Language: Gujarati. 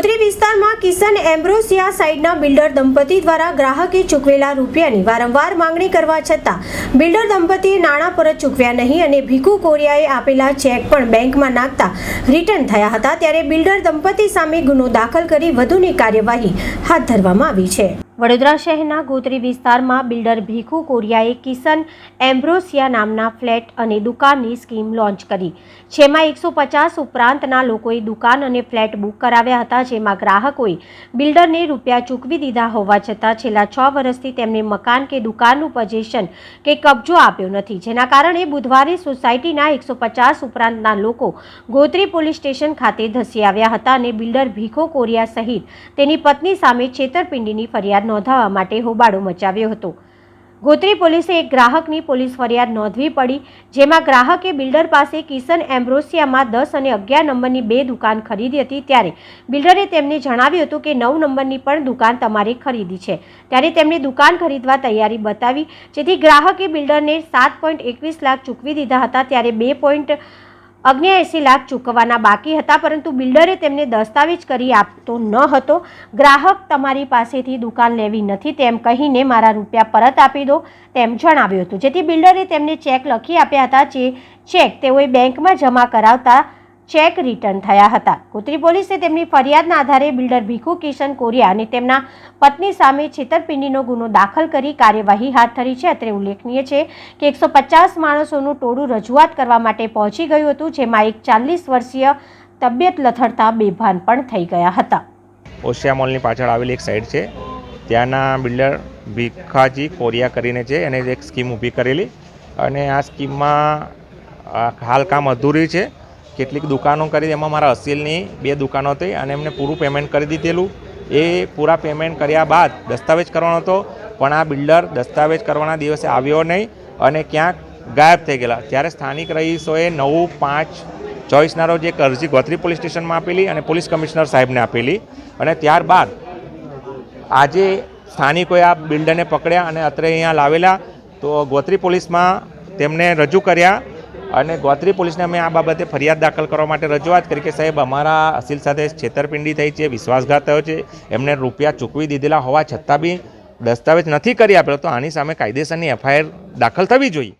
ગોત્રી વિસ્તારમાં કિશન એમ્બ્રોસિયા સાઇડના બિલ્ડર દંપતી દ્વારા ગ્રાહકે ચૂકવેલા રૂપિયાની વારંવાર માંગણી કરવા છતાં બિલ્ડર દંપતીએ નાણાં પરત ચૂકવ્યા નહીં અને ભીખુ કોરિયાએ આપેલા ચેક પણ બેંકમાં નાખતા રિટર્ન થયા હતા. ત્યારે બિલ્ડર દંપતી સામે ગુનો દાખલ કરી વધુની કાર્યવાહી હાથ ધરવામાં આવી છે. વડોદરા શહેરના ગોત્રી વિસ્તારમાં બિલ્ડર ભીખુ કોરિયાએ કિશન એમ્બ્રોસિયા નામના ફ્લેટ અને દુકાનની સ્કીમ લોન્ચ કરી, જેમાં એકસો પચાસ ઉપરાંતના લોકોએ દુકાન અને ફ્લેટ બુક કરાવ્યા હતા, જેમાં ગ્રાહકોએ બિલ્ડરને રૂપિયા ચૂકવી દીધા હોવા છતાં છેલ્લા છ વર્ષથી તેમને મકાન કે દુકાનનું પજેશન કે કબજો આપ્યો નથી. જેના કારણે બુધવારે સોસાયટીના એકસો પચાસ ઉપરાંતના લોકો ગોત્રી પોલીસ સ્ટેશન ખાતે ધસી આવ્યા હતા અને બિલ્ડર ભીખો કોરિયા સહિત તેની પત્ની સામે છેતરપિંડીની ફરિયાદ નોંધાવવા માટે હોબાળો મચાવ્યો હતો. ગોત્રી પોલીસે એક ગ્રાહકની પોલીસ ફરિયાદ નોંધવી પડી, જેમાં ગ્રાહકે બિલ્ડર પાસે કિશન એમ્બ્રોસિયામાં દસ અને અગિયાર નંબરની બે દુકાન ખરીદી હતી. ત્યારે બિલ્ડરે તેમને જણાવ્યું હતું કે નવ નંબરની પણ દુકાન તમારે ખરીદી છે. ત્યારે તેમણે દુકાન ખરીદવા તૈયારી બતાવી, જેથી ગ્રાહકે બિલ્ડરને સાત પોઈન્ટ એકવીસ લાખ ચૂકવી દીધા હતા. ત્યારે બે પોઈન્ટ અગ્નેએંસી લાખ ચૂકવવાના બાકી હતા, પરંતુ બિલ્ડરે તેમને દસ્તાવેજ કરી આપતો ન હતો. ગ્રાહક તમારી પાસેથી દુકાન લેવી નથી તેમ કહીને મારા રૂપિયા પરત આપી દો તેમ જણાવ્યું હતું. જેથી બિલ્ડરે તેમને ચેક લખી આપ્યા હતા, જે ચેક તેઓએ બેંકમાં જમા કરાવતા ચેક રિટર્ન થયા હતા. ગોત્રી પોલીસે તેમની ફરિયાદના આધારે બિલ્ડર ભીખુ કિશન કોરિયા અને તેમના પત્ની સામે છેતરપિંડીનો ગુનો દાખલ કરી કાર્યવાહી હાથ ધરી છે. અત્રે ઉલ્લેખનીય છે કે એકસો પચાસ માણસોનું ટોળું રજૂઆત કરવા માટે પહોંચી ગયું હતું, જેમાં એક ચાલીસ વર્ષીય તબિયત લથડતા બેભાન પણ થઈ ગયા હતા. ઓશિયા મોલની પાછળ આવેલી એક સાઈડ છે. ત્યાંના બિલ્ડર ભીખાજી કોરિયા કરીને છે. એને એક સ્કીમ ઊભી કરેલી. અને આ સ્કીમમાં હાલ કામ અધૂરી છે. કેટલીક દુકાનો કરી એમાં મારા અસીલની બે દુકાનો હતી અને એમને પૂરું પેમેન્ટ કરી દીધેલું. એ પૂરા પેમેન્ટ કર્યા બાદ દસ્તાવેજ કરવાનો હતો, પણ આ બિલ્ડર દસ્તાવેજ કરવાના દિવસે આવ્યો નહીં અને ક્યાંક ગાયબ થઈ ગયેલા. ત્યારે સ્થાનિક રહીશોએ નવ પાંચ ચોવીસના રોજ એક અરજી ગોત્રી પોલીસ સ્ટેશનમાં આપેલી અને પોલીસ કમિશનર સાહેબને આપેલી. અને ત્યારબાદ આજે સ્થાનિકોએ આ બિલ્ડરને પકડ્યા અને અત્રે અહીંયા લાવેલા. તો ગોત્રી પોલીસમાં તેમને રજૂ કર્યા અને ગોત્રી પોલીસને અમે આ બાબતે ફરિયાદ દાખલ કરવા માટે રજૂઆત કરી કે સાહેબ, અમારા અસીલ સાથે છેતરપિંડી થઈ છે, વિશ્વાસઘાત થયો છે. એમને રૂપિયા ચૂકવી દીધેલા હોવા છતાં બી દસ્તાવેજ નથી કરી આપેલો તો આની સામે કાયદેસરની એફઆઈઆર દાખલ થવી જોઈએ.